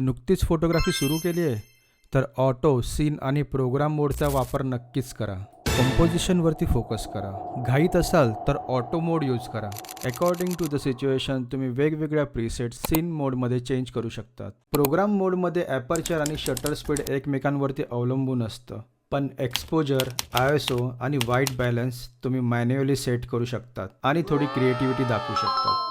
नुकतीच फोटोग्राफी सुरू केली आहे तर ऑटो सीन आणि प्रोग्राम मोडचा वापर नक्कीच करा. कंपोजिशनवरती फोकस करा. घाईत असाल तर ऑटो मोड यूज करा. अकॉर्डिंग टू द सिच्युएशन तुम्ही वेगवेगळ्या प्रीसेट सीन मोडमध्ये चेंज करू शकतात. प्रोग्राम मोडमध्ये ॲपर्चर आणि शटर स्पीड एकमेकांवरती अवलंबून असतं. पण एक्सपोजर आय एस ओ आणि वाईट बॅलन्स तुम्ही मॅन्युअली सेट करू शकतात आणि थोडी क्रिएटिव्हिटी दाखवू शकतात.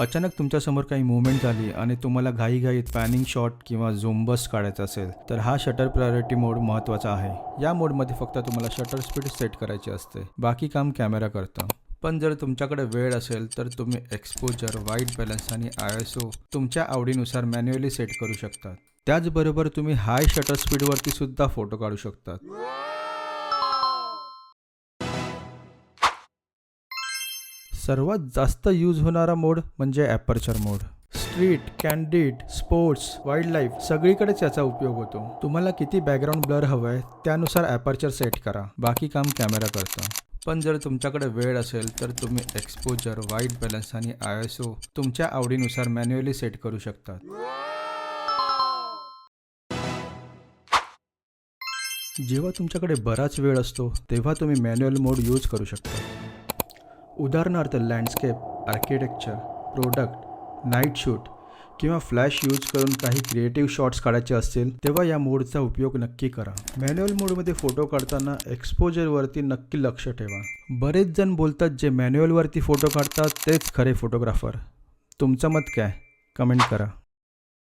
अचानक तुमच्यासमोर काही मुवमेंट झाली आणि तुम्हाला घाईघाईत पॅनिंग शॉट किंवा झोंबस काढायचा असेल तर हा शटर प्रायोरिटी मोड महत्त्वाचा आहे. या मोडमध्ये फक्त तुम्हाला शटर स्पीड सेट करायची असते. बाकी काम कॅमेरा करतं. पण जर तुमच्याकडे वेळ असेल तर तुम्ही एक्सपोजर वाईट बॅलन्स आणि आय एस ओ तुमच्या आवडीनुसार मॅन्युअली सेट करू शकतात. त्याचबरोबर तुम्ही हाय शटर स्पीडवरती सुद्धा फोटो काढू शकतात. सर्वात जास्त यूज होणारा मोड म्हणजे aperture mode street candid sports wildlife सगळीकडेच याचा उपयोग होतो. तुम्हाला किती बॅकग्राऊंड ब्लर हवं आहे त्यानुसार ॲपर्चर सेट करा. बाकी काम कॅमेरा करतो. पण जर तुमच्याकडे वेळ असेल तर तुम्ही एक्सपोजर वाईट बॅलन्स आणि आय एस ओ तुमच्या आवडीनुसार मॅन्युअली सेट करू शकतात जेव्हा तुमच्याकडे बराच वेळ असतो तेव्हा तुम्ही मॅन्युअल मोड यूज करू शकता. उदाहरणार्थ landscape architecture product night shoot किंवा फ्लॅश यूज करून काही क्रिएटिव्ह शॉट्स काढायचे असतील तेव्हा या मोडचा उपयोग नक्की करा. मॅन्युअल मोडमध्ये फोटो काढताना एक्सपोजरवरती नक्की लक्ष ठेवा. बरेच जण बोलतात जे मॅन्युअलवरती फोटो काढतात तेच खरे फोटोग्राफर तुमचं मत काय? कमेंट करा.